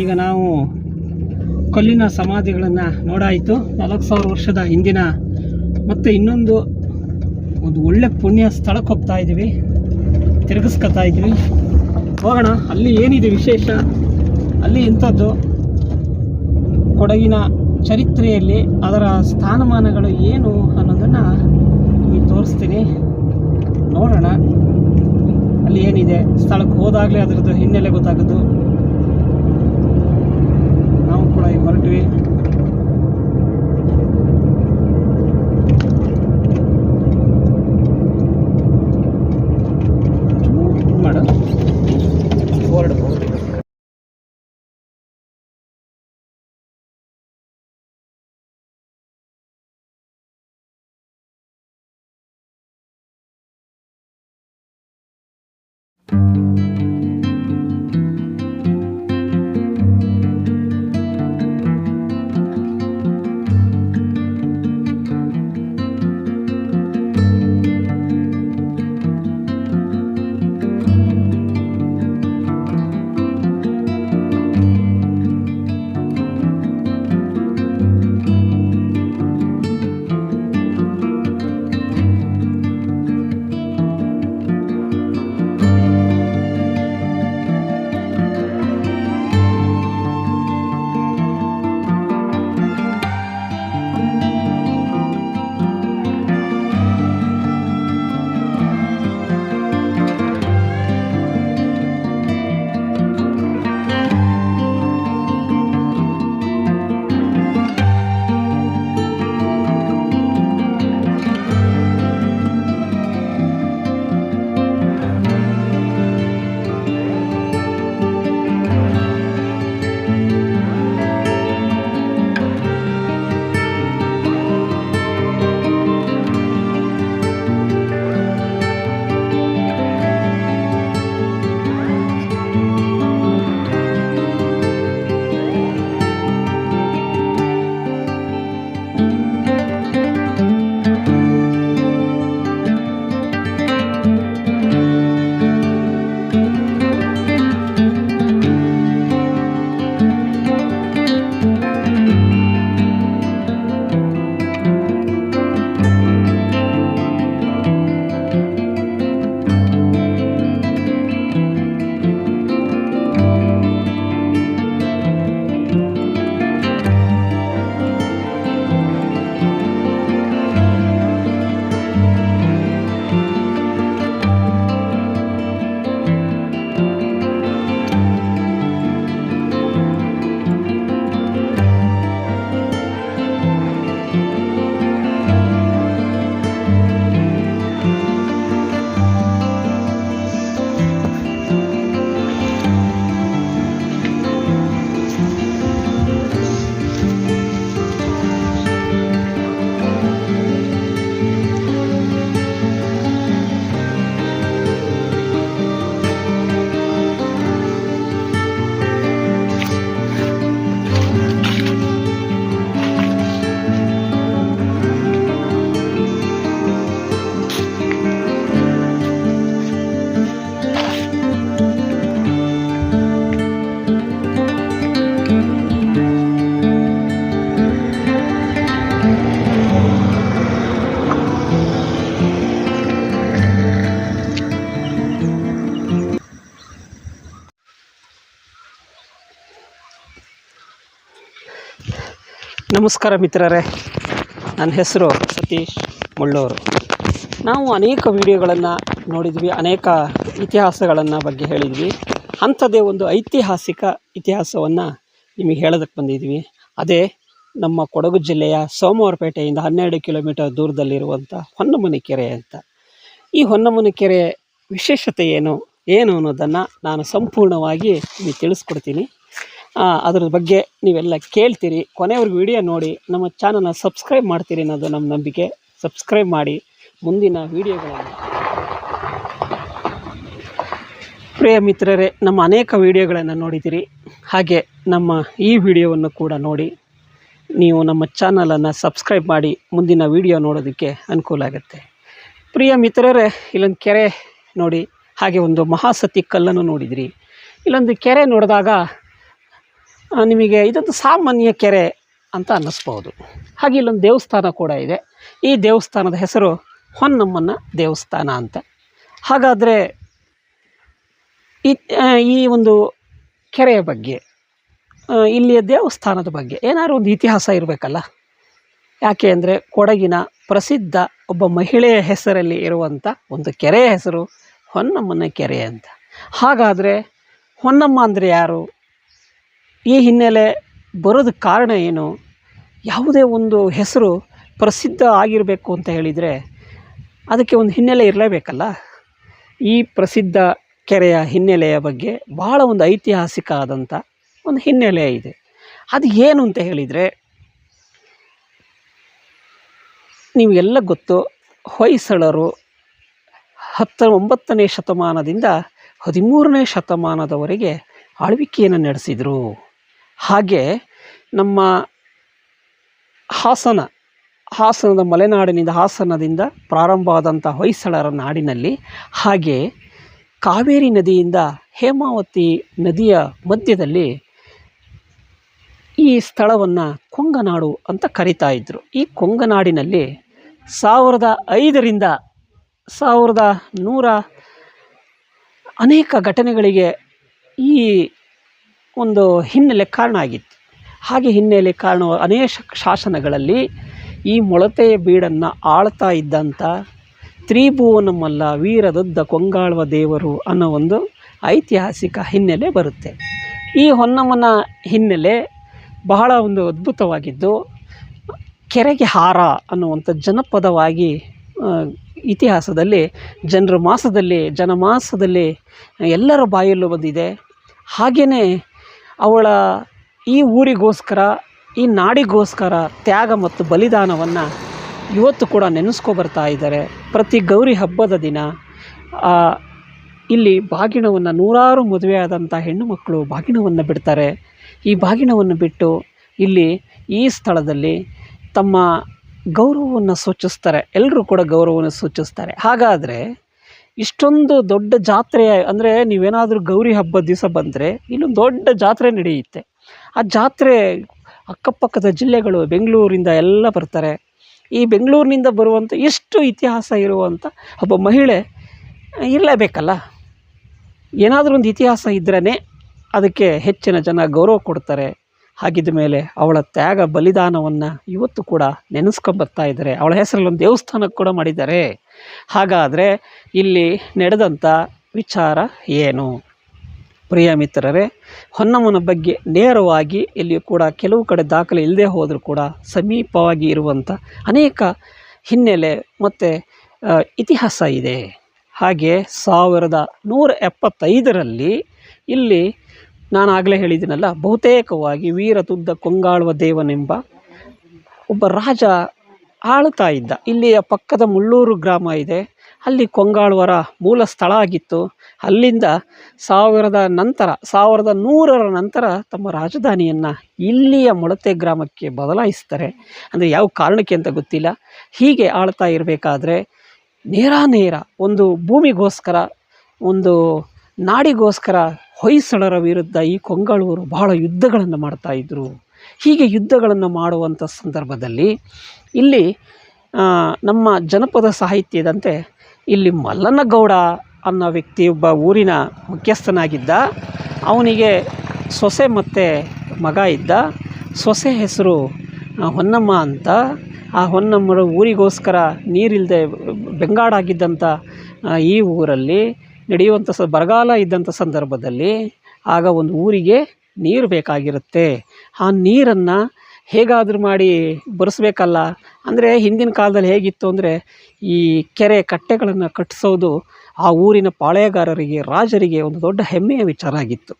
ಈಗ ನಾವು ಕಲ್ಲಿನ ಸಮಾಧಿಗಳನ್ನು ನೋಡಾಯಿತು. ನಾಲ್ಕು ಸಾವಿರ ವರ್ಷದ ಹಿಂದಿನ ಮತ್ತು ಇನ್ನೊಂದು ಒಂದು ಒಳ್ಳೆ ಪುಣ್ಯ ಸ್ಥಳಕ್ಕೆ ಹೋಗ್ತಾ ಇದ್ದೀವಿ ತಿರುಗಿಸ್ಕೊತಾ ಇದ್ದೀವಿ ಹೋಗೋಣ. ಅಲ್ಲಿ ಏನಿದೆ ವಿಶೇಷ? ಅಲ್ಲಿ ಇಂಥದ್ದು ಕೊಡಗಿನ ಚರಿತ್ರೆಯಲ್ಲಿ ಅದರ ಸ್ಥಾನಮಾನಗಳು ಏನು ಅನ್ನೋದನ್ನು ನಿಮಗೆ ತೋರಿಸ್ತೀನಿ. ನೋಡೋಣ. ಅಲ್ಲಿ ಏನಿದೆ? ಸ್ಥಳಕ್ಕೆ ಹೋದಾಗಲೇ ಅದರದ್ದು ಹಿನ್ನೆಲೆ ಗೊತ್ತಾಗೋದು. ನಾವು ಕೂಡ ನಮಸ್ಕಾರ ಮಿತ್ರರೇ. ನನ್ನ ಹೆಸರು ಸತೀಶ್ ಮುಳ್ಳೂರು. ನಾವು ಅನೇಕ ವಿಡಿಯೋಗಳನ್ನು ನೋಡಿದ್ವಿ, ಅನೇಕ ಇತಿಹಾಸಗಳನ್ನು ಬಗ್ಗೆ ಹೇಳಿದ್ವಿ. ಅಂಥದ್ದೇ ಒಂದು ಐತಿಹಾಸಿಕ ಇತಿಹಾಸವನ್ನು ನಿಮಗೆ ಹೇಳೋದಕ್ಕೆ ಬಂದಿದ್ವಿ. ಅದೇ ನಮ್ಮ ಕೊಡಗು ಜಿಲ್ಲೆಯ ಸೋಮವಾರಪೇಟೆಯಿಂದ ಹನ್ನೆರಡು ಕಿಲೋಮೀಟರ್ ದೂರದಲ್ಲಿರುವಂಥ ಹೊನ್ನಮುನಿ ಕೆರೆ ಅಂತ. ಈ ಹೊನ್ನಮುನಿ ಕೆರೆ ವಿಶೇಷತೆ ಏನು ಏನು ಅನ್ನೋದನ್ನು ನಾನು ಸಂಪೂರ್ಣವಾಗಿ ನಿಮಗೆ ತಿಳಿಸ್ಕೊಡ್ತೀನಿ. ಅದ್ರ ಬಗ್ಗೆ ನೀವೆಲ್ಲ ಕೇಳ್ತೀರಿ. ಕೊನೆವರೆಗೂ ವಿಡಿಯೋ ನೋಡಿ, ನಮ್ಮ ಚಾನಲ್ನ ಸಬ್ಸ್ಕ್ರೈಬ್ ಮಾಡ್ತೀರಿ ಅನ್ನೋದು ನಮ್ಮ ನಂಬಿಕೆ. ಸಬ್ಸ್ಕ್ರೈಬ್ ಮಾಡಿ, ಮುಂದಿನ ವಿಡಿಯೋಗಳನ್ನು ಪ್ರಿಯ ಮಿತ್ರರೇ, ನಮ್ಮ ಅನೇಕ ವಿಡಿಯೋಗಳನ್ನು ನೋಡಿದ್ದೀರಿ. ಹಾಗೆ ನಮ್ಮ ಈ ವಿಡಿಯೋವನ್ನು ಕೂಡ ನೋಡಿ, ನೀವು ನಮ್ಮ ಚಾನಲನ್ನು ಸಬ್ಸ್ಕ್ರೈಬ್ ಮಾಡಿ, ಮುಂದಿನ ವಿಡಿಯೋ ನೋಡೋದಕ್ಕೆ ಅನುಕೂಲ ಆಗುತ್ತೆ. ಪ್ರಿಯ ಮಿತ್ರರೇ, ಇಲ್ಲೊಂದು ಕೆರೆ ನೋಡಿ, ಹಾಗೆ ಒಂದು ಮಹಾಸತಿ ಕಲ್ಲನ್ನು ನೋಡಿದಿರಿ. ಇಲ್ಲೊಂದು ಕೆರೆ ನೋಡಿದಾಗ ನಿಮಗೆ ಇದೊಂದು ಸಾಮಾನ್ಯ ಕೆರೆ ಅಂತ ಅನ್ನಿಸ್ಬೋದು. ಹಾಗೆ ಇಲ್ಲೊಂದು ದೇವಸ್ಥಾನ ಕೂಡ ಇದೆ. ಈ ದೇವಸ್ಥಾನದ ಹೆಸರು ಹೊನ್ನಮ್ಮನ ದೇವಸ್ಥಾನ ಅಂತ. ಹಾಗಾದರೆ ಈ ಒಂದು ಕೆರೆಯ ಬಗ್ಗೆ ಇಲ್ಲಿಯ ದೇವಸ್ಥಾನದ ಬಗ್ಗೆ ಏನಾದ್ರು ಒಂದು ಇತಿಹಾಸ ಇರಬೇಕಲ್ಲ? ಯಾಕೆ ಅಂದರೆ ಕೊಡಗಿನ ಪ್ರಸಿದ್ಧ ಒಬ್ಬ ಮಹಿಳೆಯ ಹೆಸರಲ್ಲಿ ಇರುವಂಥ ಒಂದು ಕೆರೆಯ ಹೆಸರು ಹೊನ್ನಮ್ಮನ ಕೆರೆ ಅಂತ. ಹಾಗಾದರೆ ಹೊನ್ನಮ್ಮ ಅಂದರೆ ಯಾರು? ಈ ಹಿನ್ನೆಲೆ ಬರೋದು ಕಾರಣ ಏನು? ಯಾವುದೇ ಒಂದು ಹೆಸರು ಪ್ರಸಿದ್ಧ ಆಗಿರಬೇಕು ಅಂತ ಹೇಳಿದರೆ ಅದಕ್ಕೆ ಒಂದು ಹಿನ್ನೆಲೆ ಇರಲೇಬೇಕಲ್ಲ? ಈ ಪ್ರಸಿದ್ಧ ಕೆರೆಯ ಹಿನ್ನೆಲೆಯ ಬಗ್ಗೆ ಭಾಳ ಒಂದು ಐತಿಹಾಸಿಕ ಆದಂಥ ಒಂದು ಹಿನ್ನೆಲೆ ಇದೆ. ಅದು ಏನು ಅಂತ ಹೇಳಿದರೆ ನೀವೆಲ್ಲ ಗೊತ್ತು, ಹೊಯ್ಸಳರು ಹತ್ತ ಒಂಬತ್ತನೇ ಶತಮಾನದಿಂದ ಹದಿಮೂರನೇ ಶತಮಾನದವರೆಗೆ ಆಳ್ವಿಕೆಯನ್ನು ನಡೆಸಿದರು. ಹಾಗೆ ನಮ್ಮ ಹಾಸನ, ಹಾಸನದ ಮಲೆನಾಡಿನಿಂದ, ಹಾಸನದಿಂದ ಪ್ರಾರಂಭ ಆದಂಥ ಹೊಯ್ಸಳರ ನಾಡಿನಲ್ಲಿ, ಹಾಗೆ ಕಾವೇರಿ ನದಿಯಿಂದ ಹೇಮಾವತಿ ನದಿಯ ಮಧ್ಯದಲ್ಲಿ ಈ ಸ್ಥಳವನ್ನು ಕೊಂಗನಾಡು ಅಂತ ಕರಿತಾ ಇದ್ದರು ಈ ಕೊಂಗನಾಡಿನಲ್ಲಿ ಸಾವಿರದ ಐದರಿಂದ ಸಾವಿರದ ನೂರ ಅನೇಕ ಘಟನೆಗಳಿಗೆ ಈ ಒಂದು ಹಿನ್ನೆಲೆ ಕಾರಣ ಆಗಿತ್ತು. ಹಾಗೆ ಹಿನ್ನೆಲೆ ಕಾರಣ ಅನೇಕ ಶಾಸನಗಳಲ್ಲಿ ಈ ಮೊಳತೆಯ ಬೀಡನ್ನು ಆಳ್ತಾ ಇದ್ದಂಥ ತ್ರಿಭುವನ ಮಲ್ಲ, ವೀರದೊದ್ದ, ಕೊಂಗಾಳುವ ದೇವರು ಅನ್ನೋ ಒಂದು ಐತಿಹಾಸಿಕ ಹಿನ್ನೆಲೆ ಬರುತ್ತೆ. ಈ ಹೊನ್ನಮ್ಮನ ಹಿನ್ನೆಲೆ ಬಹಳ ಒಂದು ಅದ್ಭುತವಾಗಿದ್ದು, ಕೆರೆಗೆ ಹಾರ ಅನ್ನುವಂಥ ಜನಪದವಾಗಿ ಇತಿಹಾಸದಲ್ಲಿ ಜನರ ಮಾಸದಲ್ಲಿ, ಜನಮಾಸದಲ್ಲಿ ಎಲ್ಲರ ಬಾಯಲ್ಲೂ ಬಂದಿದೆ. ಹಾಗೆಯೇ ಅವಳ ಈ ಊರಿಗೋಸ್ಕರ, ಈ ನಾಡಿಗೋಸ್ಕರ ತ್ಯಾಗ ಮತ್ತು ಬಲಿದಾನವನ್ನು ಇವತ್ತು ಕೂಡ ನೆನೆಸ್ಕೊ ಬರ್ತಾ ಇದ್ದಾರೆ. ಪ್ರತಿ ಗೌರಿ ಹಬ್ಬದ ದಿನ ಇಲ್ಲಿ ಬಾಗಿಣವನ್ನು ನೂರಾರು ಮದುವೆಯಾದಂಥ ಹೆಣ್ಣು ಮಕ್ಕಳು ಬಾಗಿಣವನ್ನು ಬಿಡ್ತಾರೆ. ಈ ಬಾಗಿಣವನ್ನು ಬಿಟ್ಟು ಇಲ್ಲಿ ಈ ಸ್ಥಳದಲ್ಲಿ ತಮ್ಮ ಗೌರವವನ್ನು ಸೂಚಿಸ್ತಾರೆ. ಎಲ್ಲರೂ ಕೂಡ ಗೌರವವನ್ನು ಸೂಚಿಸ್ತಾರೆ. ಹಾಗಾದರೆ ಇಷ್ಟೊಂದು ದೊಡ್ಡ ಜಾತ್ರೆ, ಅಂದರೆ ನೀವೇನಾದರೂ ಗೌರಿ ಹಬ್ಬದ ದಿವಸ ಬಂದರೆ ಇಲ್ಲೊಂದು ದೊಡ್ಡ ಜಾತ್ರೆ ನಡೆಯುತ್ತೆ. ಆ ಜಾತ್ರೆ ಅಕ್ಕಪಕ್ಕದ ಜಿಲ್ಲೆಗಳು, ಬೆಂಗಳೂರಿಂದ ಎಲ್ಲ ಬರ್ತಾರೆ. ಈ ಬೆಂಗಳೂರಿನಿಂದ ಬರುವಂಥ ಎಷ್ಟು ಇತಿಹಾಸ ಇರುವಂಥ ಒಬ್ಬ ಮಹಿಳೆ ಇರಲೇಬೇಕಲ್ಲ? ಏನಾದರೂ ಒಂದು ಇತಿಹಾಸ ಇದ್ರೇ ಅದಕ್ಕೆ ಹೆಚ್ಚಿನ ಜನ ಗೌರವ ಕೊಡ್ತಾರೆ. ಹಾಗಿದ್ದ ಮೇಲೆ ಅವಳ ತ್ಯಾಗ, ಬಲಿದಾನವನ್ನು ಇವತ್ತು ಕೂಡ ನೆನೆಸ್ಕೊಂಬರ್ತಾ ಇದ್ದಾರೆ ಅವಳ ಹೆಸರಲ್ಲಿ ಒಂದು ದೇವಸ್ಥಾನ ಕೂಡ ಮಾಡಿದ್ದಾರೆ. ಹಾಗಾದರೆ ಇಲ್ಲಿ ನಡೆದಂಥ ವಿಚಾರ ಏನು? ಪ್ರಿಯ ಮಿತ್ರರೇ, ಹೊನ್ನಮ್ಮನ ಬಗ್ಗೆ ನೇರವಾಗಿ ಇಲ್ಲಿ ಕೂಡ ಕೆಲವು ಕಡೆ ದಾಖಲೆ ಇಲ್ಲದೆ ಹೋದರೂ ಕೂಡ ಸಮೀಪವಾಗಿ ಇರುವಂಥ ಅನೇಕ ಹಿನ್ನೆಲೆ ಮತ್ತು ಇತಿಹಾಸ ಇದೆ. ಹಾಗೆ ಸಾವಿರದ ನೂರ ಎಪ್ಪತ್ತೈದರಲ್ಲಿ ಇಲ್ಲಿ ನಾನು ಆಗಲೇ ಹೇಳಿದ್ದೀನಲ್ಲ, ಬಹುತೇಕವಾಗಿ ವೀರತುದ್ದ ಕೊಂಗಾಳುವ ದೇವನೆಂಬ ಒಬ್ಬ ರಾಜ ಆಳುತ್ತಾ ಇದ್ದ. ಇಲ್ಲಿಯ ಪಕ್ಕದ ಮುಳ್ಳೂರು ಗ್ರಾಮ ಇದೆ. ಅಲ್ಲಿ ಕೊಂಗಾಳುವರ ಮೂಲ ಸ್ಥಳ ಆಗಿತ್ತು. ಅಲ್ಲಿಂದ ಸಾವಿರದ ನಂತರ, ಸಾವಿರದ ನೂರರ ನಂತರ ತಮ್ಮ ರಾಜಧಾನಿಯನ್ನು ಇಲ್ಲಿಯ ಮೊಳತೆ ಗ್ರಾಮಕ್ಕೆ ಬದಲಾಯಿಸ್ತಾರೆ ಅಂದರೆ ಯಾವ ಕಾರಣಕ್ಕೆ ಅಂತ ಗೊತ್ತಿಲ್ಲ. ಹೀಗೆ ಆಳ್ತಾ ಇರಬೇಕಾದ್ರೆ ನೇರ ನೇರ ಒಂದು ಭೂಮಿಗೋಸ್ಕರ, ಒಂದು ನಾಡಿಗೋಸ್ಕರ ಹೊಯ್ಸಳರ ವಿರುದ್ಧ ಈ ಕೊಂಗಾಳುವರು ಬಹಳ ಯುದ್ಧಗಳನ್ನು ಮಾಡ್ತಾ ಇದ್ದರು ಹೀಗೆ ಯುದ್ಧಗಳನ್ನು ಮಾಡುವಂಥ ಸಂದರ್ಭದಲ್ಲಿ ಇಲ್ಲಿ ನಮ್ಮ ಜನಪದ ಸಾಹಿತ್ಯದಂತೆ ಇಲ್ಲಿ ಮಲ್ಲನಗೌಡ ಅನ್ನೋ ವ್ಯಕ್ತಿ ಒಬ್ಬ ಊರಿನ ಮುಖ್ಯಸ್ಥನಾಗಿದ್ದ, ಅವನಿಗೆ ಸೊಸೆ ಮತ್ತು ಮಗ ಇದ್ದ, ಸೊಸೆ ಹೆಸರು ಹೊನ್ನಮ್ಮ ಅಂತ. ಆ ಹೊನ್ನಮ್ಮರ ಊರಿಗೋಸ್ಕರ ನೀರಿಲ್ಲದೆ ಬೆಂಗಾಡಾಗಿದ್ದಂಥ ಈ ಊರಲ್ಲಿ ನಡೆಯುವಂಥ ಸ, ಬರಗಾಲ ಇದ್ದಂಥ ಸಂದರ್ಭದಲ್ಲಿ ಆಗ ಒಂದು ಊರಿಗೆ ನೀರು ಬೇಕಾಗಿರುತ್ತೆ. ಆ ನೀರನ್ನು ಹೇಗಾದರೂ ಮಾಡಿ ಬರೆಸ್ಬೇಕಲ್ಲ. ಅಂದರೆ ಹಿಂದಿನ ಕಾಲದಲ್ಲಿ ಹೇಗಿತ್ತು ಅಂದರೆ ಈ ಕೆರೆ ಕಟ್ಟೆಗಳನ್ನು ಕಟ್ಟಿಸೋದು ಆ ಊರಿನ ಪಾಳೆಯಗಾರರಿಗೆ, ರಾಜರಿಗೆ ಒಂದು ದೊಡ್ಡ ಹೆಮ್ಮೆಯ ವಿಚಾರ ಆಗಿತ್ತು.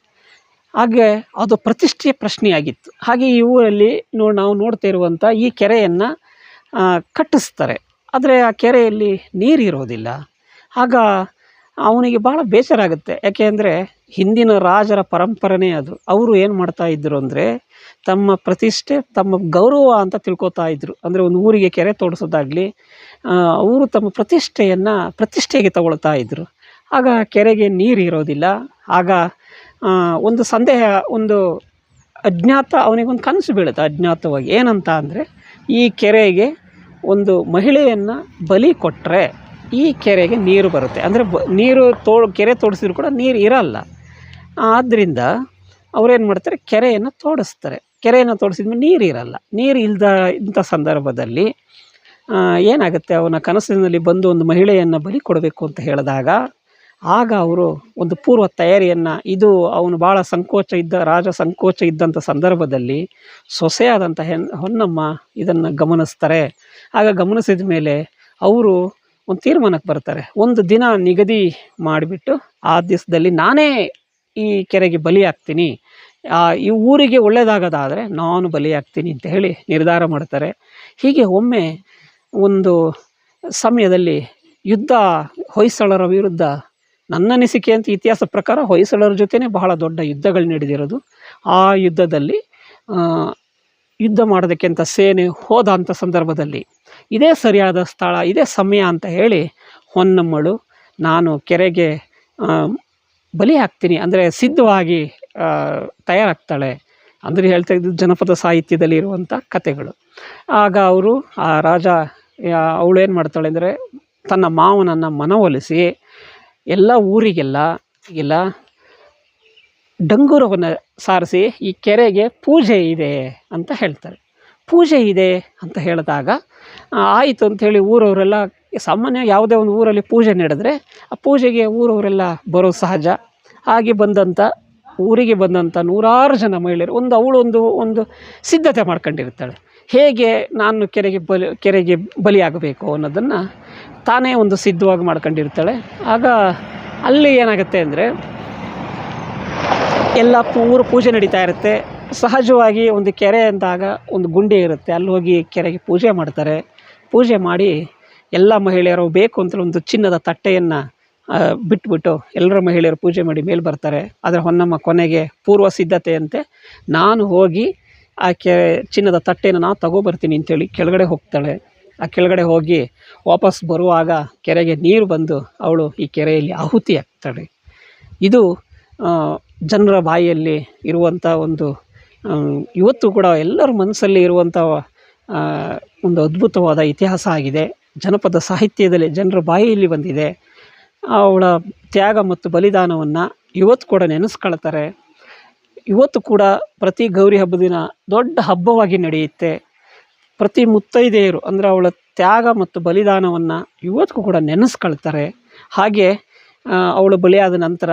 ಹಾಗೆ ಅದು ಪ್ರತಿಷ್ಠೆಯ ಪ್ರಶ್ನೆಯಾಗಿತ್ತು. ಹಾಗೆ ಈ ಊರಲ್ಲಿ ನೋ, ನಾವು ನೋಡ್ತಾ ಇರುವಂಥ ಈ ಕೆರೆಯನ್ನು ಕಟ್ಟಿಸ್ತಾರೆ. ಆದರೆ ಆ ಕೆರೆಯಲ್ಲಿ ನೀರಿರೋದಿಲ್ಲ. ಆಗ ಅವನಿಗೆ ಭಾಳ ಬೇಸರ ಆಗುತ್ತೆ ಯಾಕೆಂದರೆ ಹಿಂದಿನ ರಾಜರ ಪರಂಪರೆನೇ ಅದು. ಅವರು ಏನು ಮಾಡ್ತಾ ಇದ್ದರು ಅಂದರೆ ತಮ್ಮ ಪ್ರತಿಷ್ಠೆ, ತಮ್ಮ ಗೌರವ ಅಂತ ತಿಳ್ಕೊತಾ ಇದ್ದರು ಅಂದರೆ ಒಂದು ಊರಿಗೆ ಕೆರೆ ತೋಡಿಸೋದಾಗಲಿ ಅವರು ತಮ್ಮ ಪ್ರತಿಷ್ಠೆಯನ್ನು ಪ್ರತಿಷ್ಠೆಗೆ ತಗೊಳ್ತಾ ಇದ್ದರು ಆಗ ಕೆರೆಗೆ ನೀರು ಇರೋದಿಲ್ಲ. ಆಗ ಒಂದು ಸಂದೇಹ, ಒಂದು ಅಜ್ಞಾತ, ಅವನಿಗೊಂದು ಕನಸು ಬೀಳುತ್ತೆ ಅಜ್ಞಾತವಾಗಿ. ಏನಂತ ಅಂದರೆ ಈ ಕೆರೆಗೆ ಒಂದು ಮಹಿಳೆಯನ್ನು ಬಲಿ ಕೊಟ್ಟರೆ ಈ ಕೆರೆಗೆ ನೀರು ಬರುತ್ತೆ. ಅಂದರೆ ಬ, ನೀರು ತೋ, ಕೆರೆ ತೋಡಿಸಿದ್ರು ಕೂಡ ನೀರು ಇರಲ್ಲ. ಆದ್ದರಿಂದ ಅವ್ರೇನು ಮಾಡ್ತಾರೆ, ಕೆರೆಯನ್ನು ತೋಡಿಸ್ತಾರೆ. ಕೆರೆಯನ್ನು ತೋಡಿಸಿದ್ಮೇಲೆ ನೀರು ಇರಲ್ಲ. ನೀರು ಇಲ್ಲದ ಇಂಥ ಸಂದರ್ಭದಲ್ಲಿ ಏನಾಗುತ್ತೆ, ಅವನ ಕನಸಿನಲ್ಲಿ ಬಂದು ಒಂದು ಮಹಿಳೆಯನ್ನು ಬಲಿ ಕೊಡಬೇಕು ಅಂತ ಹೇಳಿದಾಗ, ಆಗ ಅವರು ಒಂದು ಪೂರ್ವ ತಯಾರಿಯನ್ನು, ಇದು ಅವನು ಭಾಳ ಸಂಕೋಚ ಇದ್ದ, ರಾಜ ಸಂಕೋಚ ಇದ್ದಂಥ ಸಂದರ್ಭದಲ್ಲಿ ಸೊಸೆಯಾದಂಥ ಹೆನ್ ಹೊನ್ನಮ್ಮ ಇದನ್ನು ಗಮನಿಸ್ತಾರೆ. ಆಗ ಗಮನಿಸಿದ ಮೇಲೆ ಅವರು ಒಂದು ತೀರ್ಮಾನಕ್ಕೆ ಬರ್ತಾರೆ. ಒಂದು ದಿನ ನಿಗದಿ ಮಾಡಿಬಿಟ್ಟು ಆ ದಿವಸದಲ್ಲಿ ನಾನೇ ಈ ಕೆರೆಗೆ ಬಲಿಯಾಗ್ತೀನಿ. ಈ ಊರಿಗೆ ಒಳ್ಳೆಯದಾಗೋದಾದರೆ ನಾನು ಬಲಿಯಾಗ್ತೀನಿ ಅಂತ ಹೇಳಿ ನಿರ್ಧಾರ ಮಾಡ್ತಾರೆ. ಹೀಗೆ ಒಮ್ಮೆ ಒಂದು ಸಮಯದಲ್ಲಿ ಯುದ್ಧ, ಹೊಯ್ಸಳರ ವಿರುದ್ಧ ನನ್ನ ಅನಿಸಿಕೆ ಅಂತ ಇತಿಹಾಸ ಪ್ರಕಾರ ಹೊಯ್ಸಳರ ಜೊತೆನೇ ಬಹಳ ದೊಡ್ಡ ಯುದ್ಧಗಳು ನಡೆದಿರೋದು. ಆ ಯುದ್ಧದಲ್ಲಿ ಯುದ್ಧ ಮಾಡೋದಕ್ಕೆ ಅಂತ ಸೇನೆ ಹೋದ ಅಂಥ ಸಂದರ್ಭದಲ್ಲಿ ಇದೇ ಸರಿಯಾದ ಸ್ಥಳ, ಇದೇ ಸಮಯ ಅಂತ ಹೇಳಿ ಹೊನ್ನಮ್ಮಳು, ನಾನು ಕೆರೆಗೆ ಬಲಿ ಹಾಕ್ತೀನಿ. ಅಂದರೆ ಸಿದ್ಧವಾಗಿ ತಯಾರಾಗ್ತಾಳೆ ಅಂದರೆ ಹೇಳ್ತಾ ಇದ್ದು ಜನಪದ ಸಾಹಿತ್ಯದಲ್ಲಿ ಇರುವಂಥ ಕಥೆಗಳು. ಆಗ ಅವರು, ಆ ರಾಜ ಅವಳೇನು ಮಾಡ್ತಾಳೆ ಅಂದರೆ ತನ್ನ ಮಾವನನ್ನು ಮನವೊಲಿಸಿ ಎಲ್ಲ ಊರಿಗೆಲ್ಲ, ಎಲ್ಲ ಡಂಗೂರವನ್ನು ಸಾರಿಸಿ ಈ ಕೆರೆಗೆ ಪೂಜೆ ಇದೆ ಅಂತ ಹೇಳ್ತಾರೆ. ಪೂಜೆ ಇದೆ ಅಂತ ಹೇಳಿದಾಗ ಆಯಿತು ಅಂಥೇಳಿ ಊರವರೆಲ್ಲ ಸಾಮಾನ್ಯ ಯಾವುದೇ ಒಂದು ಊರಲ್ಲಿ ಪೂಜೆ ನಡೆದರೆ ಆ ಪೂಜೆಗೆ ಊರವರೆಲ್ಲ ಬರೋದು ಸಹಜ. ಹಾಗೆ ಬಂದಂಥ ಊರಿಗೆ ಬಂದಂಥ ನೂರಾರು ಜನ ಮಹಿಳೆಯರು, ಒಂದು ಅವಳು ಒಂದು ಒಂದು ಸಿದ್ಧತೆ ಮಾಡ್ಕೊಂಡಿರ್ತಾಳೆ. ಹೇಗೆ ನಾನು ಕೆರೆಗೆ ಬಲಿ, ಕೆರೆಗೆ ಬಲಿಯಾಗಬೇಕು ಅನ್ನೋದನ್ನು ತಾನೇ ಒಂದು ಸಿದ್ಧವಾಗಿ ಮಾಡ್ಕೊಂಡಿರ್ತಾಳೆ. ಆಗ ಅಲ್ಲಿ ಏನಾಗುತ್ತೆ ಅಂದರೆ, ಎಲ್ಲ ಊರು ಪೂಜೆ ನಡೀತಾ ಇರುತ್ತೆ. ಸಹಜವಾಗಿ ಒಂದು ಕೆರೆ ಅಂದಾಗ ಒಂದು ಗುಂಡಿ ಇರುತ್ತೆ. ಅಲ್ಲಿ ಹೋಗಿ ಕೆರೆಗೆ ಪೂಜೆ ಮಾಡ್ತಾರೆ. ಪೂಜೆ ಮಾಡಿ ಎಲ್ಲ ಮಹಿಳೆಯರು ಬೇಕು ಅಂತ ಒಂದು ಚಿನ್ನದ ತಟ್ಟೆಯನ್ನು ಬಿಟ್ಬಿಟ್ಟು ಎಲ್ಲರ ಮಹಿಳೆಯರು ಪೂಜೆ ಮಾಡಿ ಮೇಲೆ ಬರ್ತಾರೆ. ಆದರೆ ಹೊನ್ನಮ್ಮ ಕೊನೆಗೆ ಪೂರ್ವ ಸಿದ್ಧತೆಯಂತೆ ನಾನು ಹೋಗಿ ಆ ಕೆರೆ ಚಿನ್ನದ ತಟ್ಟೆಯನ್ನು ನಾನು ತಗೊಬರ್ತೀನಿ ಅಂತೇಳಿ ಕೆಳಗಡೆ ಹೋಗ್ತಾಳೆ. ಆ ಕೆಳಗಡೆ ಹೋಗಿ ವಾಪಸ್ ಬರುವಾಗ ಕೆರೆಗೆ ನೀರು ಬಂದು ಅವಳು ಈ ಕೆರೆಯಲ್ಲಿ ಆಹುತಿ ಆಗ್ತಾಳೆ ಇದು ಜನರ ಬಾಯಿಯಲ್ಲಿ ಇರುವಂಥ ಒಂದು ಇವತ್ತು ಕೂಡ ಎಲ್ಲರ ಮನಸ್ಸಲ್ಲಿ ಇರುವಂಥ ಒಂದು ಅದ್ಭುತವಾದ ಇತಿಹಾಸ ಆಗಿದೆ. ಜನಪದ ಸಾಹಿತ್ಯದಲ್ಲಿ ಜನರ ಬಾಯಿಯಲ್ಲಿ ಬಂದಿದೆ. ಅವಳ ತ್ಯಾಗ ಮತ್ತು ಬಲಿದಾನವನ್ನು ಇವತ್ತು ಕೂಡ ನೆನೆಸ್ಕೊಳ್ತಾರೆ. ಇವತ್ತು ಕೂಡ ಪ್ರತಿ ಗೌರಿ ಹಬ್ಬದ ದಿನ ದೊಡ್ಡ ಹಬ್ಬವಾಗಿ ನಡೆಯುತ್ತೆ. ಪ್ರತಿ ಮುತ್ತೈದೆಯರು ಅಂದರೆ ಅವಳ ತ್ಯಾಗ ಮತ್ತು ಬಲಿದಾನವನ್ನು ಇವತ್ತಿಗೂ ಕೂಡ ನೆನೆಸ್ಕೊಳ್ತಾರೆ. ಹಾಗೆ ಅವಳು ಬಲಿಯಾದ ನಂತರ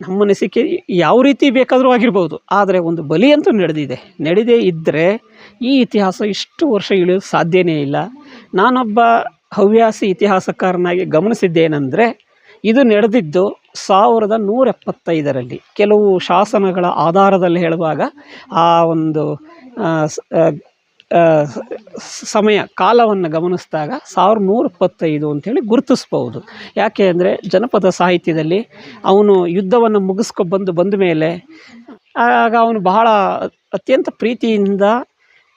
ನಮ್ಮ ಅನಿಸಿಕೆ ಯಾವ ರೀತಿ ಬೇಕಾದರೂ ಆಗಿರ್ಬೋದು, ಆದರೆ ಒಂದು ಬಲಿ ಅಂತೂ ನಡೆದಿದೆ. ನಡೆದೇ ಇದ್ದರೆ ಈ ಇತಿಹಾಸ ಇಷ್ಟು ವರ್ಷ ಇಳಿಯೋದು ಸಾಧ್ಯವೇ ಇಲ್ಲ. ನಾನೊಬ್ಬ ಹವ್ಯಾಸಿ ಇತಿಹಾಸಕಾರನಾಗಿ ಗಮನಿಸಿದ್ದೇನೆಂದರೆ, ಇದು ನಡೆದಿದ್ದು ಸಾವಿರದ ನೂರ ಎಪ್ಪತ್ತೈದರಲ್ಲಿ ಕೆಲವು ಶಾಸನಗಳ ಆಧಾರದಲ್ಲಿ ಹೇಳುವಾಗ ಆ ಒಂದು ಸಮಯ, ಕಾಲವನ್ನು ಗಮನಿಸಿದಾಗ ಸಾವಿರದ ನೂರ ಇಪ್ಪತ್ತೈದು ಅಂಥೇಳಿ ಗುರುತಿಸ್ಬೋದು. ಯಾಕೆ ಅಂದರೆ ಜನಪದ ಸಾಹಿತ್ಯದಲ್ಲಿ ಅವನು ಯುದ್ಧವನ್ನು ಮುಗಿಸ್ಕೊ ಬಂದು ಮೇಲೆ ಆಗ ಅವನು ಬಹಳ ಅತ್ಯಂತ ಪ್ರೀತಿಯಿಂದ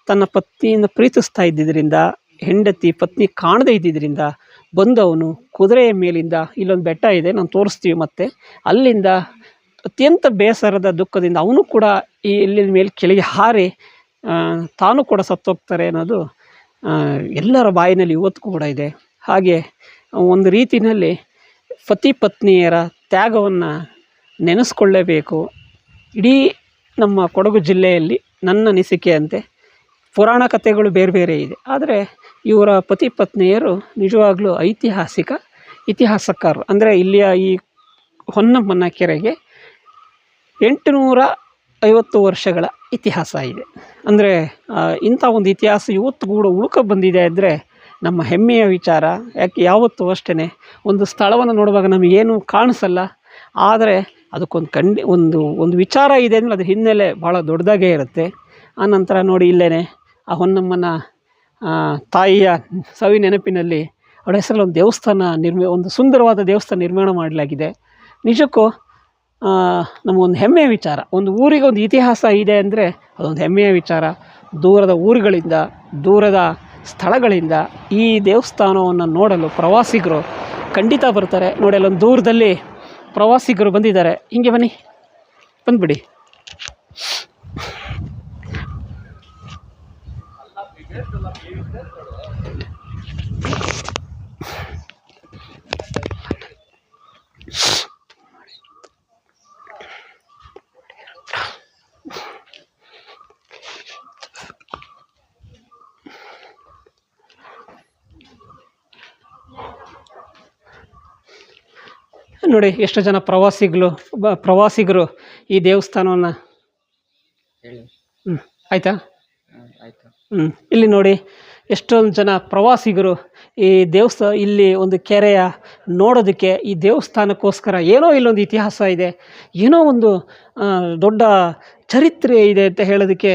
ತನ್ನ ಪತ್ನಿಯಿಂದ ಪ್ರೀತಿಸ್ತಾ ಇದ್ದಿದ್ದರಿಂದ, ಹೆಂಡತಿ, ಪತ್ನಿ ಕಾಣದೇ ಇದ್ದಿದ್ದರಿಂದ ಬಂದವನು ಕುದುರೆಯ ಮೇಲಿಂದ ಇಲ್ಲೊಂದು ಬೆಟ್ಟ ಇದೆ, ನಾನು ತೋರಿಸ್ತೀವಿ ಮತ್ತೆ, ಅಲ್ಲಿಂದ ಅತ್ಯಂತ ಬೇಸರದ ದುಃಖದಿಂದ ಅವನು ಕೂಡ ಈ ಇಲ್ಲಿನ ಮೇಲೆ ಕೆಳಗೆ ಹಾರಿ ತಾನು ಕೂಡ ಸತ್ತೋಗ್ತಾರೆ ಅನ್ನೋದು ಎಲ್ಲರ ಬಾಯಿನಲ್ಲಿ ಇವತ್ತು ಕೂಡ ಇದೆ. ಹಾಗೆ ಒಂದು ರೀತಿಯಲ್ಲಿ ಪತಿ ಪತ್ನಿಯರ ತ್ಯಾಗವನ್ನು ನೆನೆಸ್ಕೊಳ್ಳೇಬೇಕು. ಇಡೀ ನಮ್ಮ ಕೊಡಗು ಜಿಲ್ಲೆಯಲ್ಲಿ ನನ್ನ ಅನಿಸಿಕೆಯಂತೆ ಪುರಾಣ ಕಥೆಗಳು ಬೇರೆ ಬೇರೆ ಇದೆ. ಆದರೆ ಇವರ ಪತಿ ಪತ್ನಿಯರು ನಿಜವಾಗಲೂ ಐತಿಹಾಸಿಕ ಇತಿಹಾಸಕಾರರು. ಅಂದರೆ ಇಲ್ಲಿಯ ಈ ಹೊನ್ನಮ್ಮನ ಕೆರೆಗೆ ಎಂಟುನೂರ ಐವತ್ತು ವರ್ಷಗಳ ಇತಿಹಾಸ ಇದೆ. ಅಂದರೆ ಇಂಥ ಒಂದು ಇತಿಹಾಸ ಇವತ್ತು ಕೂಡ ಉಳ್ಕ ಬಂದಿದೆ ಅಂದರೆ ನಮ್ಮ ಹೆಮ್ಮೆಯ ವಿಚಾರ. ಯಾಕೆ ಯಾವತ್ತೂ ಅಷ್ಟೇ ಒಂದು ಸ್ಥಳವನ್ನು ನೋಡುವಾಗ ನಮಗೇನು ಕಾಣಿಸಲ್ಲ. ಆದರೆ ಅದಕ್ಕೊಂದು ಕಂಡಿ, ಒಂದು ಒಂದು ವಿಚಾರ ಇದೆ ಅಂದರೆ ಅದು ಹಿನ್ನೆಲೆ ಭಾಳ ದೊಡ್ಡದಾಗೇ ಇರುತ್ತೆ. ಆ ನಂತರ ನೋಡಿ ಇಲ್ಲೇ ಆ ಹೊನ್ನಮ್ಮನ ತಾಯಿಯ ಸವಿ ನೆನಪಿನಲ್ಲಿ ಅವಳ ಹೆಸರಲ್ಲಿ ಒಂದು ದೇವಸ್ಥಾನ ನಿರ್ಮಿ, ಒಂದು ಸುಂದರವಾದ ದೇವಸ್ಥಾನ ನಿರ್ಮಾಣ ಮಾಡಲಾಗಿದೆ. ನಿಜಕ್ಕೂ ನಮಗೊಂದು ಹೆಮ್ಮೆಯ ವಿಚಾರ. ಒಂದು ಊರಿಗೆ ಒಂದು ಇತಿಹಾಸ ಇದೆ ಅಂದರೆ ಅದೊಂದು ಹೆಮ್ಮೆಯ ವಿಚಾರ. ದೂರದ ಊರುಗಳಿಂದ, ದೂರದ ಸ್ಥಳಗಳಿಂದ ಈ ದೇವಸ್ಥಾನವನ್ನು ನೋಡಲು ಪ್ರವಾಸಿಗರು ಖಂಡಿತ ಬರ್ತಾರೆ. ನೋಡಿ, ಅಲ್ಲೊಂದು ದೂರದಲ್ಲಿ ಪ್ರವಾಸಿಗರು ಬಂದಿದ್ದಾರೆ. ಹಿಂಗೆ ಬನ್ನಿ. ಬಂದುಬಿಡಿ. ನೋಡಿ ಎಷ್ಟು ಜನ ಪ್ರವಾಸಿಗಳು ಪ್ರವಾಸಿಗರು ಈ ದೇವಸ್ಥಾನವನ್ನು. ಆಯ್ತಾ? ಹ್ಞೂ ಆಯಿತಾ. ಹ್ಮ್, ಹ್ಞೂ ಇಲ್ಲಿ ನೋಡಿ ಎಷ್ಟೊಂದು ಜನ ಪ್ರವಾಸಿಗರು ಈ ದೇವಸ್ಥಾನ ಇಲ್ಲಿ ಒಂದು ಕೆರೆಯ ನೋಡೋದಕ್ಕೆ ಈ ದೇವಸ್ಥಾನಕ್ಕೋಸ್ಕರ ಏನೋ ಇಲ್ಲೊಂದು ಇತಿಹಾಸ ಇದೆ. ಏನೋ ಒಂದು ದೊಡ್ಡ ಚರಿತ್ರೆ ಇದೆ ಅಂತ ಹೇಳೋದಕ್ಕೆ,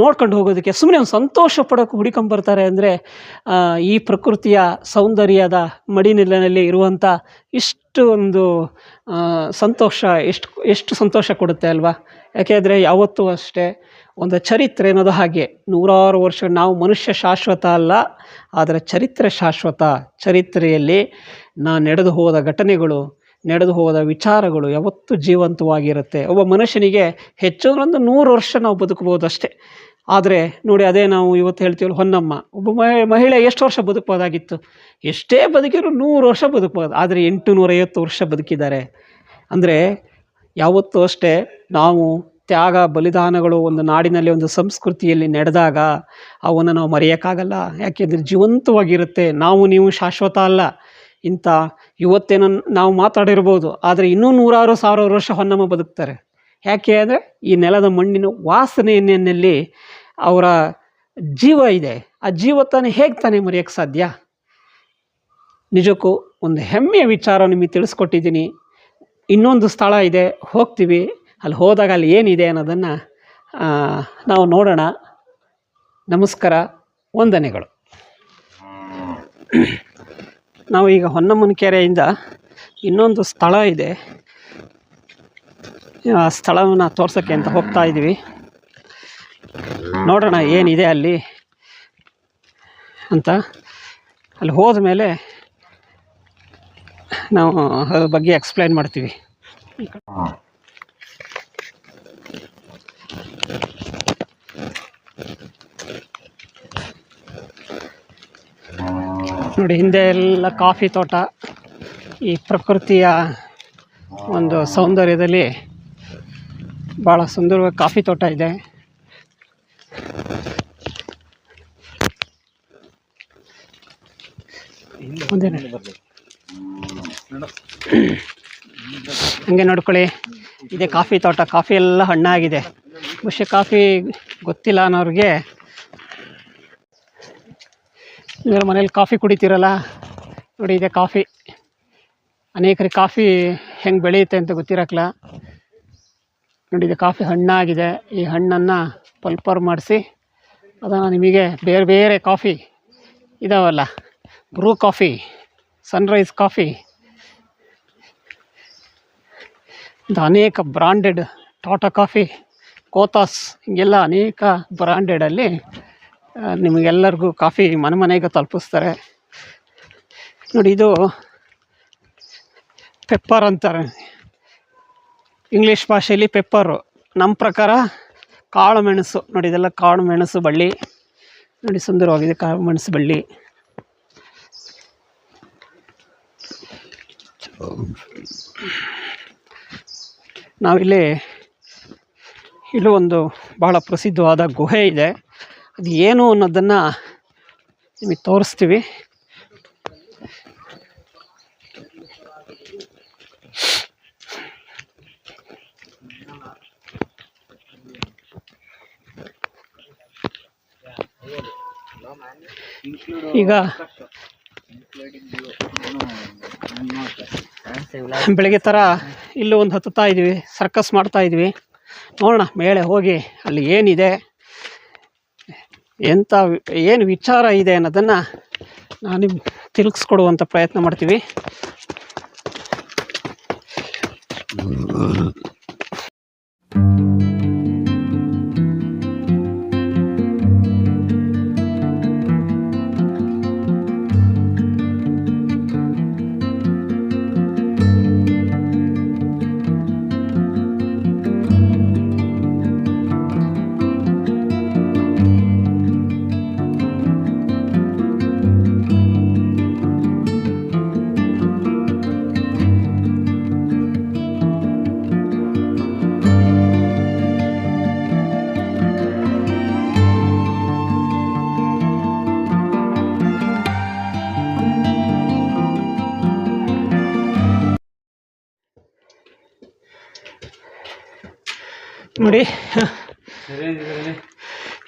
ನೋಡ್ಕೊಂಡು ಹೋಗೋದಕ್ಕೆ ಸುಮ್ಮನೆ ಒಂದು ಸಂತೋಷ ಪಡೋಕೆ ಹುಡಿಕೊಂಬರ್ತಾರೆ ಅಂದರೆ ಈ ಪ್ರಕೃತಿಯ ಸೌಂದರ್ಯದ ಮಡಿನಿಲನಲ್ಲಿ ಇರುವಂಥ ಇಷ್ಟು ಒಂದು ಸಂತೋಷ, ಎಷ್ಟು ಎಷ್ಟು ಸಂತೋಷ ಕೊಡುತ್ತೆ ಅಲ್ವಾ? ಯಾಕೆಂದರೆ ಯಾವತ್ತೂ ಅಷ್ಟೇ, ಒಂದು ಚರಿತ್ರೆ ಅನ್ನೋದು ಹಾಗೆ. ನೂರಾರು ವರ್ಷ ನಾವು ಮನುಷ್ಯ ಶಾಶ್ವತ ಅಲ್ಲ, ಆದರೆ ಚರಿತ್ರೆ ಶಾಶ್ವತ. ಚರಿತ್ರೆಯಲ್ಲಿ ನಾ ನಡೆದು ಹೋದ ಘಟನೆಗಳು ನಡೆದು ಹೋದ ವಿಚಾರಗಳು ಯಾವತ್ತೂ ಜೀವಂತವಾಗಿರುತ್ತೆ. ಒಬ್ಬ ಮನುಷ್ಯನಿಗೆ ಹೆಚ್ಚು ಒಂದು ನೂರು ವರ್ಷ ನಾವು ಬದುಕಬಹುದು ಅಷ್ಟೇ ಆದರೆ ನೋಡಿ ಅದೇ ನಾವು ಇವತ್ತು ಹೇಳ್ತೀವಿ ಹೊನ್ನಮ್ಮ, ಒಬ್ಬ ಮಹಿ, ಮಹಿಳೆ ಎಷ್ಟು ವರ್ಷ ಬದುಕಬಹುದಾಗಿತ್ತು? ಎಷ್ಟೇ ಬದುಕಿದ್ರು ನೂರು ವರ್ಷ ಬದುಕಬಹುದು. ಆದರೆ ಎಂಟು ನೂರೈವತ್ತು ವರ್ಷ ಬದುಕಿದ್ದಾರೆ. ಅಂದರೆ ಯಾವತ್ತೂ ಅಷ್ಟೇ ನಾವು ತ್ಯಾಗ, ಬಲಿದಾನಗಳು ಒಂದು ನಾಡಿನಲ್ಲಿ ಒಂದು ಸಂಸ್ಕೃತಿಯಲ್ಲಿ ನಡೆದಾಗ ಅವನ್ನು ನಾವು ಮರೆಯೋಕ್ಕಾಗಲ್ಲ. ಯಾಕೆಂದರೆ ಜೀವಂತವಾಗಿರುತ್ತೆ. ನಾವು ನೀವು ಶಾಶ್ವತ ಅಲ್ಲ. ಇಂಥ ಇವತ್ತೇನೋ ನಾವು ಮಾತಾಡಿರ್ಬೋದು. ಆದರೆ ಇನ್ನೂ ನೂರಾರು ಸಾವಿರಾರು ವರ್ಷ ಹೊನ್ನಮ್ಮ ಬದುಕ್ತಾರೆ. ಯಾಕೆ ಅಂದರೆ ಈ ನೆಲದ ಮಣ್ಣಿನ ವಾಸನೆಯಲ್ಲಿ ಅವರ ಜೀವ ಇದೆ. ಆ ಜೀವ ತಾನೇ ಹೇಗೆ ತಾನೇ ಮರೆಯೋಕ್ಕೆ ಸಾಧ್ಯ? ನಿಜಕ್ಕೂ ಒಂದು ಹೆಮ್ಮೆಯ ವಿಚಾರ ನಿಮಗೆ ತಿಳಿಸ್ಕೊಟ್ಟಿದ್ದೀನಿ. ಇನ್ನೊಂದು ಸ್ಥಳ ಇದೆ, ಹೋಗ್ತೀವಿ. ಅಲ್ಲಿ ಹೋದಾಗ ಅಲ್ಲಿ ಏನಿದೆ ಅನ್ನೋದನ್ನು ನಾವು ನೋಡೋಣ. ನಮಸ್ಕಾರ, ವಂದನೆಗಳು. ನಾವು ಈಗ ಹೊನ್ನಮ್ಮನ ಕೆರೆಯಿಂದ ಇನ್ನೊಂದು ಸ್ಥಳ ಇದೆ. ಆ ಸ್ಥಳವನ್ನು ತೋರ್ಸೋಕ್ಕೆ ಅಂತ ಹೋಗ್ತಾ ಇದ್ದೀವಿ. ನೋಡೋಣ ಏನಿದೆ ಅಲ್ಲಿ ಅಂತ. ಅಲ್ಲಿ ಹೋದ ಮೇಲೆ ನಾವು ಅದ್ರ ಬಗ್ಗೆ ಎಕ್ಸ್ಪ್ಲೈನ್ ಮಾಡ್ತೀವಿ. ನೋಡಿ, ಹಿಂದೆ ಎಲ್ಲ ಕಾಫಿ ತೋಟ. ಈ ಪ್ರಕೃತಿಯ ಒಂದು ಸೌಂದರ್ಯದಲ್ಲಿ ಭಾಳ ಸುಂದರವಾಗಿ ಕಾಫಿ ತೋಟ ಇದೆ. ಮುಂದೆ. ಹಂಗೆ ನೋಡ್ಕೊಳ್ಳಿ, ಇದೆ ಕಾಫಿ ತೋಟ. ಕಾಫಿ ಎಲ್ಲ ಹಣ್ಣಾಗಿದೆ. ಬಹುಶಃ ಕಾಫಿ ಗೊತ್ತಿಲ್ಲ ಅನ್ನೋರಿಗೆ ನೀವು ಮನೇಲಿ ಕಾಫಿ ಕುಡಿತೀರಲ್ಲ? ನೋಡಿ, ಇದೆ ಕಾಫಿ. ಅನೇಕರಿಗೆ ಕಾಫಿ ಹೆಂಗೆ ಬೆಳೆಯುತ್ತೆ ಅಂತ ಗೊತ್ತಿರಕ್ಲ ನೋಡಿ, ಇದೆ ಕಾಫಿ ಹಣ್ಣಾಗಿದೆ. ಈ ಹಣ್ಣನ್ನು ಪಲ್ಪರ್ ಮಾಡಿಸಿ, ಅದನ್ನು ನಿಮಗೆ ಬೇರೆ ಬೇರೆ ಕಾಫಿ ಇದಾವಲ್ಲ, ಬ್ರೂ ಕಾಫಿ, ಸನ್ರೈಸ್ ಕಾಫಿ, ಇದು ಅನೇಕ ಬ್ರಾಂಡೆಡ್ ಟಾಟಾ ಕಾಫಿ, ಕೋತಾಸ್, ಹೀಗೆಲ್ಲ ಅನೇಕ ಬ್ರಾಂಡೆಡಲ್ಲಿ ನಿಮಗೆಲ್ಲರಿಗೂ ಕಾಫಿ ಮನೆ ಮನೆಗೆ ತಲುಪಿಸ್ತಾರೆ. ನೋಡಿ, ಇದು ಪೆಪ್ಪರ್ ಅಂತಾರೆ. ಇಂಗ್ಲೀಷ್ ಭಾಷೆಯಲ್ಲಿ ಪೆಪ್ಪರು. ನಮ್ಮ ಪ್ರಕಾರ ಕಾಳು ಮೆಣಸು. ನೋಡಿ, ಇದೆಲ್ಲ ಕಾಳು ಮೆಣಸು ಬಳ್ಳಿ. ನೋಡಿ, ಸುಂದರವಾಗಿದೆ ಕಾಳು ಮೆಣಸು ಬಳ್ಳಿ. ನಾವಿಲ್ಲಿ, ಇಲ್ಲೂ ಒಂದು ಬಹಳ ಪ್ರಸಿದ್ಧವಾದ ಗುಹೆ ಇದೆ. ಅದು ಏನು ಅನ್ನೋದನ್ನು ನಿಮಗೆ ತೋರಿಸ್ತೀವಿ. ಈಗ ಬೆಳಗ್ಗೆ ಥರ ಇಲ್ಲೂ ಒಂದು ಹತ್ತುತ್ತಾ ಇದ್ದೀವಿ ಸರ್ಕಸ್ ಮಾಡ್ತಾ ಇದ್ವಿ. ನೋಡೋಣ ಮೇಳೆ ಹೋಗಿ ಅಲ್ಲಿ ಏನಿದೆ. ಎಂಥ ಏನು ವಿಚಾರ ಇದೆ ಅನ್ನೋದನ್ನು ನಾನು ನಿಮ್ಗೆ ತಿಳಿಸ್ಕೊಡುವಂಥ ಪ್ರಯತ್ನ ಮಾಡ್ತೀವಿ.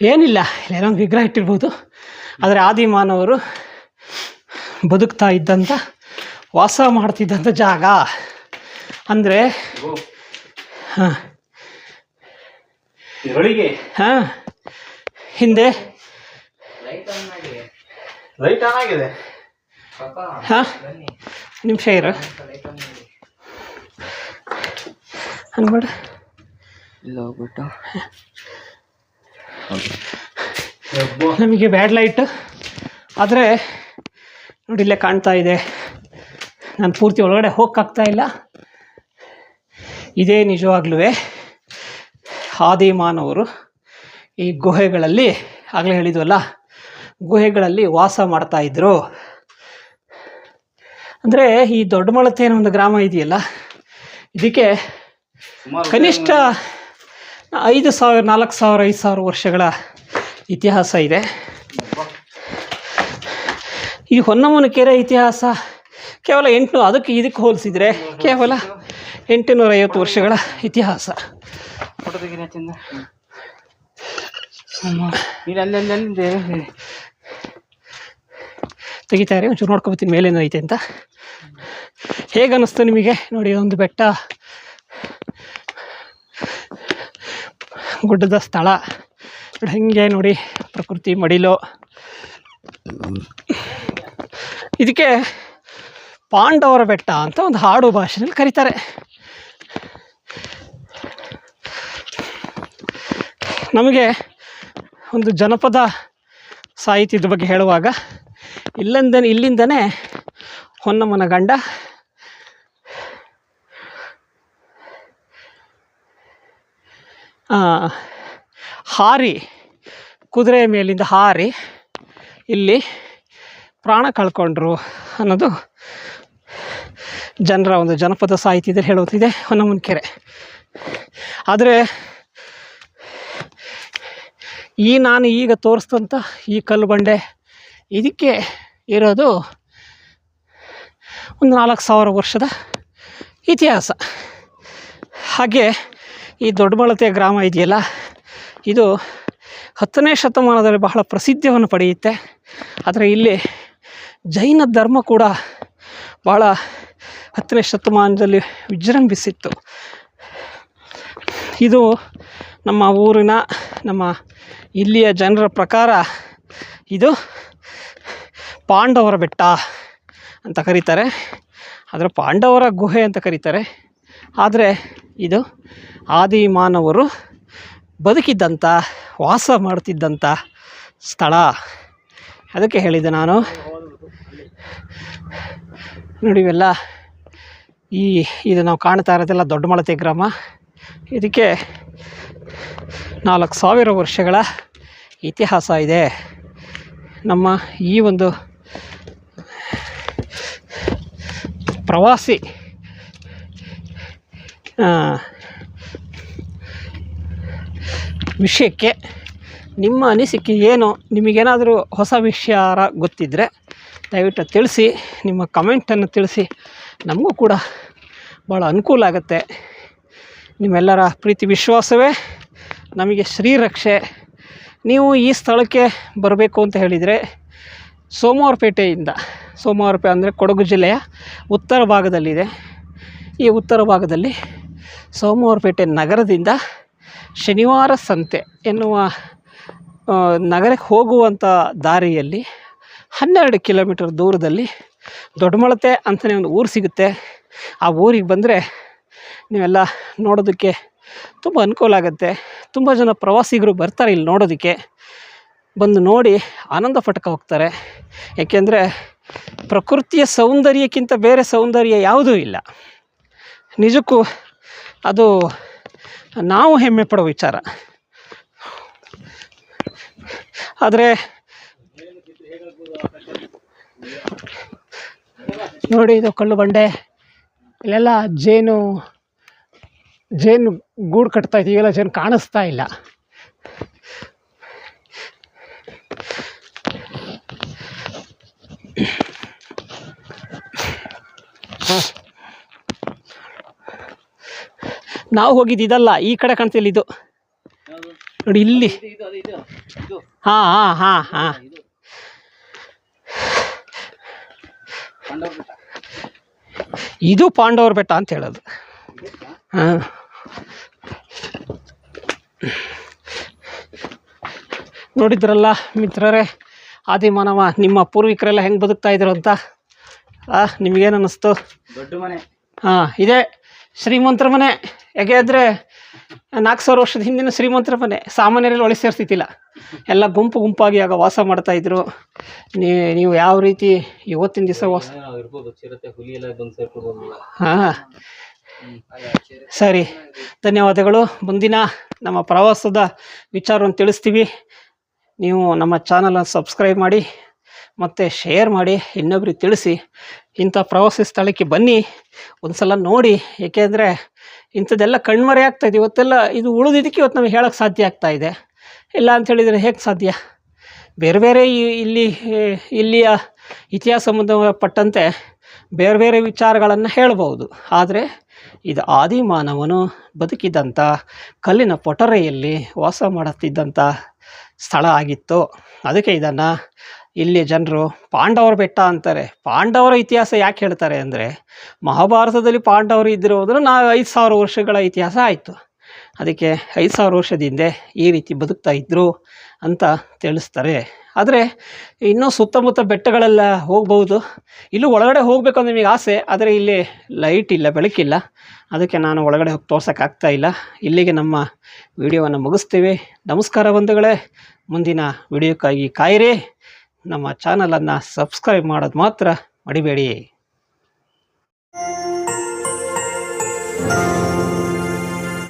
ಏನಿಲ್ಲ ಏನೋ ಒಂದು ವಿಗ್ರಹ ಇಟ್ಟಿರ್ಬೋದು. ಆದರೆ ಮಾನವರು ಬದುಕ್ತಾ ಇದ್ದಂಥ ವಾಸ ಮಾಡ್ತಿದ್ದಂಥ ಜಾಗ. ಅಂದರೆ ಹಾಂ. ಹಾಂ. ಹಿಂದೆ. ಲೈಟ್ ಆನ್ ಮಾಡಿ ಲೈಟ್ ಆನ್ ಆಗಿದೆ. ಪಾಪ. ಹಾಂ. ನಿಮಿಷ ಇರ. ಅನ್ಬೇಡ ಇಲ್ಲಿ ಹೋಗ್ಬಿಟ್ಟು. ನಮಗೆ ಬ್ಯಾಡ್ ಲೈಟ್ ಆದರೆ ನೋಡಿ ಇಲ್ಲೇ ಕಾಣ್ತಾ ಇದೆ. ನಾನು ಪೂರ್ತಿ ಒಳಗಡೆ ಹೋಗಕ್ಕಾಗ್ತಾ ಇಲ್ಲ. ಇದೇ ನಿಜವಾಗ್ಲೂ ಆದಿಮಾನವರು ಈ ಗುಹೆಗಳಲ್ಲಿ ಆಗಲೇ ಹೇಳಿದ್ವಲ್ಲ ಗುಹೆಗಳಲ್ಲಿ ವಾಸ ಮಾಡ್ತಾ ಇದ್ರು. ಅಂದರೆ ಈ ದೊಡ್ಡಮಳತೆ ಅನ್ನೋ ಒಂದು ಗ್ರಾಮ ಇದೆಯಲ್ಲ? ಇದಕ್ಕೆ ಕನಿಷ್ಠ ಐದು ಸಾವಿರ, ನಾಲ್ಕು ಸಾವಿರ, ಐದು ಸಾವಿರ ವರ್ಷಗಳ ಇತಿಹಾಸ ಇದೆ. ಈ ಹೊನ್ನಮ್ಮನ ಕೆರೆ ಇತಿಹಾಸ ಕೇವಲ ಎಂಟುನೂರು ಅದಕ್ಕೆ ಇದಕ್ಕೆ ಹೋಲಿಸಿದರೆ ಕೇವಲ ಎಂಟುನೂರ ಐವತ್ತು ವರ್ಷಗಳ ಇತಿಹಾಸ. ತೆಗಿತಾರೆ ಒಂಚೂರು ನೋಡ್ಕೊಬತ್ತೀನಿ ಮೇಲೇನೋ ಐತೆ ಅಂತ. ಹೇಗೆ ಅನ್ನಿಸ್ತು ನಿಮಗೆ? ನೋಡಿ, ಒಂದು ಬೆಟ್ಟ. ಗುಡ್ಡದ ಸ್ಥಳ. ಹಾಗೆ ನೋಡಿ ಪ್ರಕೃತಿ ಮಡಿಲು. ಇದಕ್ಕೆ ಪಾಂಡವರ ಬೆಟ್ಟ ಅಂತ ಒಂದು ಹಾಡು ಭಾಷೆಯಲ್ಲಿ ಕರೀತಾರೆ. ನಮಗೆ ಒಂದು ಜನಪದ ಸಾಹಿತ್ಯದ ಬಗ್ಗೆ ಹೇಳುವಾಗ ಇಲ್ಲಂದ ಇಲ್ಲಿಂದನೇ ಹೊನ್ನಮ್ಮನ ಗಂಡ ಹಾರಿ, ಕುದುರೆಯ ಮೇಲಿಂದ ಹಾರಿ, ಇಲ್ಲಿ ಪ್ರಾಣ ಕಳ್ಕೊಂಡ್ರು ಅನ್ನೋದು ಜನರ ಒಂದು ಜನಪದ ಸಾಹಿತ್ಯದಲ್ಲಿ ಹೇಳುತ್ತಿದೆ ಹೊನ್ನಮ್ಮನ ಕೆರೆ ಆದರೆ ಈ ನಾನು ಈಗ ತೋರಿಸಿದಂಥ ಈ ಕಲ್ಲು ಬಂಡೆ ಇದಕ್ಕೆ ಇರೋದು ಒಂದು ನಾಲ್ಕು ಸಾವಿರ ವರ್ಷದ ಇತಿಹಾಸ. ಹಾಗೆ ಈ ದೊಡ್ಡಬಳತೆ ಗ್ರಾಮ ಇದೆಯಲ್ಲ? ಇದು ಹತ್ತನೇ ಶತಮಾನದಲ್ಲಿ ಬಹಳ ಪ್ರಸಿದ್ಧಿಯನ್ನು ಪಡೆಯುತ್ತೆ. ಆದರೆ ಇಲ್ಲಿ ಜೈನ ಧರ್ಮ ಕೂಡ ಭಾಳ ಹತ್ತನೇ ಶತಮಾನದಲ್ಲಿ ವಿಜೃಂಭಿಸಿತ್ತು. ಇದು ನಮ್ಮ ಊರಿನ, ನಮ್ಮ ಇಲ್ಲಿಯ ಜನರ ಪ್ರಕಾರ ಇದು ಪಾಂಡವರ ಬೆಟ್ಟ ಅಂತ ಕರೀತಾರೆ. ಆದರೆ ಪಾಂಡವರ ಗುಹೆ ಅಂತ ಕರೀತಾರೆ. ಆದರೆ ಇದು ಆದಿಮಾನವರು ಬದುಕಿದ್ದಂಥ, ವಾಸ ಮಾಡ್ತಿದ್ದಂಥ ಸ್ಥಳ. ಅದಕ್ಕೆ ಹೇಳಿದೆ ನಾನು. ನೋಡಿ ಇವೆಲ್ಲ ಈ, ಇದು ನಾವು ಕಾಣ್ತಾ ಇರೋದೆಲ್ಲ ದೊಡ್ಡ ಮಳತೆ ಗ್ರಾಮ. ಇದಕ್ಕೆ ನಾಲ್ಕು ಸಾವಿರ ವರ್ಷಗಳ ಇತಿಹಾಸ ಇದೆ. ನಮ್ಮ ಈ ಒಂದು ಪ್ರವಾಸಿ ಆ, ವಿಷಯಕ್ಕೆ ನಿಮ್ಮ ಅನಿಸಿಕೆ ಏನು? ನಿಮಗೇನಾದರೂ ಹೊಸ ವಿಷಯ ಗೊತ್ತಿದ್ದರೆ ದಯವಿಟ್ಟು ತಿಳಿಸಿ, ನಿಮ್ಮ ಕಮೆಂಟನ್ನು ತಿಳಿಸಿ. ನಮಗೂ ಕೂಡ ಭಾಳ ಅನುಕೂಲ ಆಗುತ್ತೆ. ನಿಮ್ಮೆಲ್ಲರ ಪ್ರೀತಿ ವಿಶ್ವಾಸವೇ ನಮಗೆ ಶ್ರೀರಕ್ಷೆ. ನೀವು ಈ ಸ್ಥಳಕ್ಕೆ ಬರಬೇಕು ಅಂತ ಹೇಳಿದರೆ ಸೋಮವಾರಪೇಟೆಯಿಂದ, ಸೋಮವಾರಪೇಟೆ ಅಂದರೆ ಕೊಡಗು ಜಿಲ್ಲೆಯ ಉತ್ತರ ಭಾಗದಲ್ಲಿದೆ. ಈ ಉತ್ತರ ಭಾಗದಲ್ಲಿ ಸೋಮವಾರಪೇಟೆ ನಗರದಿಂದ ಶನಿವಾರ ಸಂತೆ ಎನ್ನುವ ನಗರಕ್ಕೆ ಹೋಗುವಂಥ ದಾರಿಯಲ್ಲಿ ಹನ್ನೆರಡು ಕಿಲೋಮೀಟರ್ ದೂರದಲ್ಲಿ ದೊಡ್ಡಮಳತೆ ಅಂತಲೇ ಒಂದು ಊರು ಸಿಗುತ್ತೆ. ಆ ಊರಿಗೆ ಬಂದರೆ ನೀವೆಲ್ಲ ನೋಡೋದಕ್ಕೆ ತುಂಬ ಅನುಕೂಲ ಆಗುತ್ತೆ. ತುಂಬ ಜನ ಪ್ರವಾಸಿಗರು ಬರ್ತಾರೆ ಇಲ್ಲಿ ನೋಡೋದಕ್ಕೆ. ಬಂದು ನೋಡಿ ಆನಂದ ಪಟಕ ಹೋಗ್ತಾರೆ. ಏಕೆಂದರೆ ಪ್ರಕೃತಿಯ ಸೌಂದರ್ಯಕ್ಕಿಂತ ಬೇರೆ ಸೌಂದರ್ಯ ಯಾವುದೂ ಇಲ್ಲ. ನಿಜಕ್ಕೂ ಅದು ನಾವು ಹೆಮ್ಮೆ ಪಡೋ ವಿಚಾರ. ಆದರೆ ನೋಡಿ ಇದು ಕಲ್ಲು ಬಂಡೆ. ಇಲ್ಲೆಲ್ಲ ಜೇನು ಜೇನು ಗೂಡು ಕಟ್ತಾ ಇತ್ತು ಎಲ್ಲ ಜೇನು ಕಾಣಿಸ್ತಾ ಇಲ್ಲ. ನಾವು ಹೋಗಿದ್ದು ಇದಲ್ಲ ಈ ಕಡೆ ಕಾಣ್ತಿಲ್ಲ ಇದು. ನೋಡಿ ಇಲ್ಲಿ. ಹಾಂ ಹಾಂ ಹಾಂ ಹಾಂ. ಇದು ಪಾಂಡವ್ರ ಬೆಟ್ಟ ಅಂತ ಹೇಳೋದು. ಹಾಂ. ನೋಡಿದ್ರಲ್ಲ ಮಿತ್ರರೇ ಆದಿಮಾನವ ನಿಮ್ಮ ಪೂರ್ವಿಕರೆಲ್ಲ ಹೆಂಗೆ ಬದುಕ್ತಾ ಇದ್ರು ಅಂತ? ಆ ನಿಮಗೇನು ಅನ್ನಿಸ್ತು ದೊಡ್ಡ ಮನೆ. ಹಾಂ ಇದೇ ಶ್ರೀಮಂತರ ಮನೆ. ಯಾಕೆ ಅಂದರೆ ನಾಲ್ಕು ಸಾವಿರ ವರ್ಷದ ಹಿಂದಿನ ಶ್ರೀಮಂತರ ಮನೆ ಸಾಮಾನ್ಯರಲ್ಲಿ ಒಳಗೆ ಸೇರ್ತಿದ್ದಿಲ್ಲ ಎಲ್ಲ ಗುಂಪು ಗುಂಪಾಗಿ ಆಗ ವಾಸ ಮಾಡ್ತಾಯಿದ್ರು ನೀ ನೀವು ಯಾವ ರೀತಿ ಇವತ್ತಿನ ದಿವಸ ವಾಸ ಹಾಂ. ಸರಿ ಧನ್ಯವಾದಗಳು. ಮುಂದಿನ ನಮ್ಮ ಪ್ರವಾಸದ ವಿಚಾರವನ್ನು ತಿಳಿಸ್ತೀವಿ. ನೀವು ನಮ್ಮ ಚಾನಲನ್ನು ಸಬ್ಸ್ಕ್ರೈಬ್ ಮಾಡಿ ಮತ್ತು ಶೇರ್ ಮಾಡಿ ಇನ್ನೊಬ್ರಿಗೆ ತಿಳಿಸಿ. ಇಂಥ ಪ್ರವಾಸಿ ಸ್ಥಳಕ್ಕೆ ಬನ್ನಿ. ಒಂದು ಸಲ ನೋಡಿ ಏಕೆಂದರೆ ಇಂಥದ್ದೆಲ್ಲ ಕಣ್ಮರೆ ಇದೆ. ಇವತ್ತೆಲ್ಲ ಇದು ಉಳಿದಿದ್ದಕ್ಕೆ ಇವತ್ತು ನಮಗೆ ಹೇಳೋಕ್ಕೆ ಸಾಧ್ಯ ಆಗ್ತಾ ಇದೆ. ಇಲ್ಲ ಅಂತ ಹೇಳಿದರೆ ಹೇಗೆ ಸಾಧ್ಯ? ಬೇರೆ ಬೇರೆ ಇಲ್ಲಿ, ಇಲ್ಲಿಯ ಇತಿಹಾಸ ಸಂಬಂಧಪಟ್ಟಂತೆ ಬೇರೆ ಬೇರೆ ವಿಚಾರಗಳನ್ನು ಹೇಳಬಹುದು. ಆದರೆ ಇದು ಆದಿಮಾನವನು ಬದುಕಿದ್ದಂಥ ಕಲ್ಲಿನ ಪೊಟರೆಯಲ್ಲಿ ವಾಸ ಮಾಡುತ್ತಿದ್ದಂಥ ಸ್ಥಳ ಆಗಿತ್ತು. ಅದಕ್ಕೆ ಇದನ್ನು ಇಲ್ಲಿ ಜನರು ಪಾಂಡವರ ಬೆಟ್ಟ ಅಂತಾರೆ. ಪಾಂಡವರ ಇತಿಹಾಸ ಯಾಕೆ ಹೇಳ್ತಾರೆ ಅಂದರೆ, ಮಹಾಭಾರತದಲ್ಲಿ ಪಾಂಡವರು ಇದ್ದಿರುವುದನ್ನು ನಾವು ಐದು ಸಾವಿರ ವರ್ಷಗಳ ಇತಿಹಾಸ ಆಯಿತು. ಅದಕ್ಕೆ ಐದು ಸಾವಿರ ವರ್ಷದ ಹಿಂದೆ ಈ ರೀತಿ ಬದುಕ್ತಾ ಇದ್ದರು ಅಂತ ತಿಳಿಸ್ತಾರೆ. ಆದರೆ ಇನ್ನೂ ಸುತ್ತಮುತ್ತ ಬೆಟ್ಟಗಳೆಲ್ಲ ಹೋಗ್ಬೋದು ಇಲ್ಲೂ ಒಳಗಡೆ ಹೋಗಬೇಕು ನಿಮಗೆ ಆಸೆ, ಆದರೆ ಇಲ್ಲಿ ಲೈಟ್ ಇಲ್ಲ, ಬೆಳಕಿಲ್ಲ. ಅದಕ್ಕೆ ನಾನು ಒಳಗಡೆ ಹೋಗಿ ತೋರ್ಸೋಕ್ಕಾಗ್ತಾ ಇಲ್ಲ. ಇಲ್ಲಿಗೆ ನಮ್ಮ ವಿಡಿಯೋವನ್ನು ಮುಗಿಸ್ತೀವಿ. ನಮಸ್ಕಾರ ಬಂಧುಗಳೇ. ಮುಂದಿನ ವಿಡಿಯೋಕ್ಕಾಗಿ ಕಾಯಿರಿ. ನಮ್ಮ ಚಾನಲನ್ನು ಸಬ್ಸ್ಕ್ರೈಬ್ ಮಾಡೋದು ಮಾತ್ರ ಮಡಿಬೇಡಿ.